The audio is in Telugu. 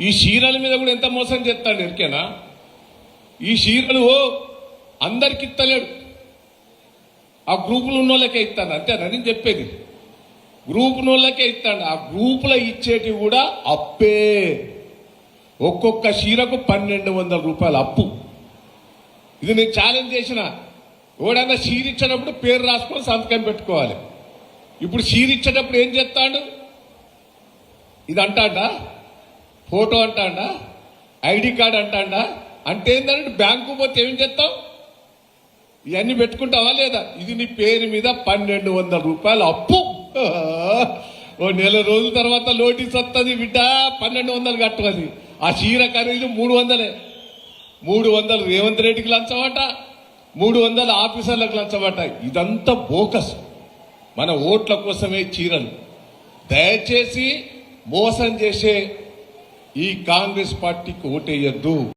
ఈ చీరల మీద కూడా ఎంత మోసం చేస్తాడు ఎరికేనా? ఈ చీరలు అందరికి ఇస్తలేడు. ఆ గ్రూపులు ఉన్న వాళ్ళకే ఇస్తాను అంతేనా? నేను చెప్పేది. గ్రూప్ వాళ్ళకే ఇస్తాడు. ఆ గ్రూపులో ఇచ్చేటి కూడా అప్పే. ఒక్కొక్క చీరకు పన్నెండు వందల రూపాయలు అప్పు. ఇది నేను ఛాలెంజ్ చేసిన. ఎవడన్నా చీర ఇచ్చేటప్పుడు పేరు రాసుకొని సంతకం పెట్టుకోవాలి. ఇప్పుడు చీర ఇచ్చేటప్పుడు ఏం చేస్తాడు? ఇది అంటాడా? ఫోటో అంటాడా? ఐడి కార్డ్ అంటాడా? అంటే ఏంటంటే బ్యాంకు పోతే ఏం చేస్తాం ఇవన్నీ పెట్టుకుంటావా లేదా? ఇది నీ పేరు మీద పన్నెండు వందల రూపాయలు అప్పు. ఓ నెల రోజుల తర్వాత నోటీస్ వస్తుంది బిడ్డ. పన్నెండు వందలు కట్టమని ఆ చీర ఖరీదు మూడు వందలే. మూడు వందలు రేవంత్ రెడ్డికి లంచమట మూడు వందల ఆఫీసర్లకు లంచమట. ఇదంతా బోకస్. మన ఓట్ల కోసమే చీరలు. దయచేసి మోసం చేసే ఈ కాంగ్రెస్ పార్టీకి ఓటేయద్దు.